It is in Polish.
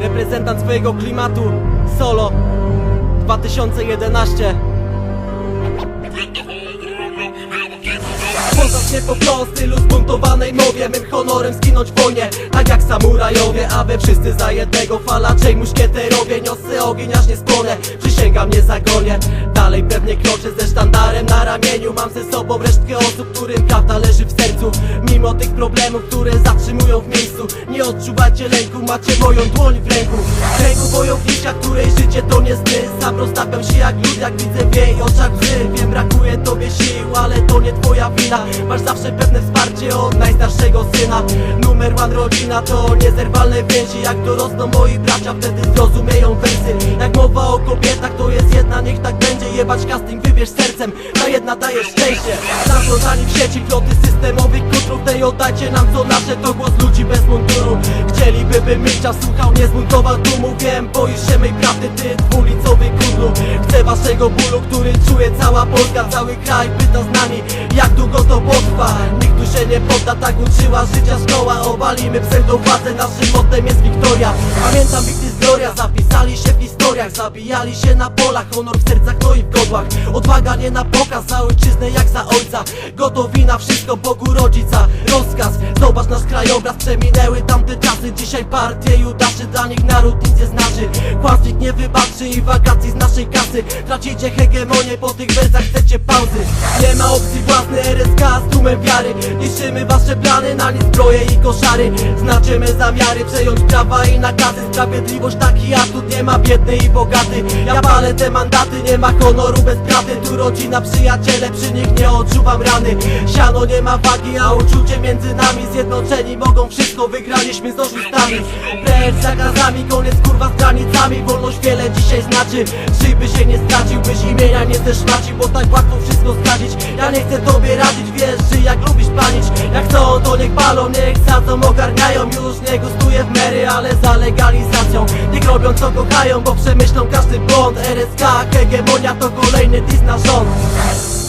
reprezentant swojego klimatu Solo 2011 Poznasz mnie po prostu w stylu zbuntowanej mowie. Mym honorem skinąć w wojnie Tak jak samurajowie Aby wszyscy za jednego falacze i muszkieterowie Niosę ogień aż nie spłonę. Przysięgam nie zagonię Dalej pewnie kroczę ze sztandarem na ramieniu. Mam ze sobą resztkę osób, którym prawda leży w sercu. Mimo tych problemów, które zatrzymują w miejscu Nie odczuwacie lęku, macie moją dłoń w ręku. W ręku wojownika, której życie to nie sny Sam roztapiam się jak lód, jak widzę w jej oczach łzy. Wiem, brakuje tobie sił, ale to nie twoja wina. Masz zawsze pewne wsparcie od najstarszego syna. Numer one rodzina to niezerwalne więzi. Jak dorosną moi bracia, wtedy zrozumieją wersy. Jak mowa o kobietach, to jest jedna, niech tak będzie Jebać casting, wybierz sercem, ta jedna daje szczęście. Zaglądani w sieci, ploty systemowych kutrów Tej oddajcie nam co nasze, to głos ludzi bez munduru. Chcieliby, milczał, słuchał, nie zbuntował tłumu Wiem, boisz się mej prawdy, ty dwulicowy kundlu Chcę waszego bólu, który czuje cała Polska Cały kraj pyta z nami, jak długo to potrwa. Nikt tu się nie podda, tak uczyła życia szkoła. Obalimy pseudowładzę, naszym mottem jest Wiktoria. Pamiętam Wikty z Gloria, zapisali się w historiach Zabijali się na polach, honor w sercach, no i w godłach. Odwaga nie na pokaz, za ojczyznę jak za ojca. Gotowi na wszystko, Bogu rodzica. Rozkaz, zobacz nasz krajobraz. Przeminęły tamte czasy, dzisiaj partie Judaszy Dla nich naród nic nie znaczy. Kłamstw nikt nie wybaczy i wakacji z naszej kasy. Tracicie hegemonię, po tych wersach chcecie pauzy. Nie ma opcji własnej, RSK z tłumem wiary. Niszczymy wasze plany, na nie zbroje i koszary. Znaczymy zamiary, przejąć prawa i nakazy. Sprawiedliwość taki atut, nie ma biedny i bogaty. Ja palę te mandaty, nie ma honoru bez prawdy Tu rodzina, przyjaciele, przy nich nie odczuwam rany. Siano nie ma wagi, a uczucie między nami Zjednoczeni mogą wszystko, wygraliśmy z oszustami Precz z zakazami, koniec kurwa z granicami. Wolność wiele dzisiaj znaczy. Żyjby się nie stracił, byś imienia nie zeszmacił Bo tak łatwo wszystko zdradzić Ja nie chcę tobie radzić, wiesz, że jak lubisz palić? Jak chcą, to niech palą, niech sadzą, ogarniają. Już nie gustuję w mery, ale za legalizacją. Niech robią co kochają, bo przemyślą każdy błąd. RSK, hegemonia to kolejny dis na rząd no peace.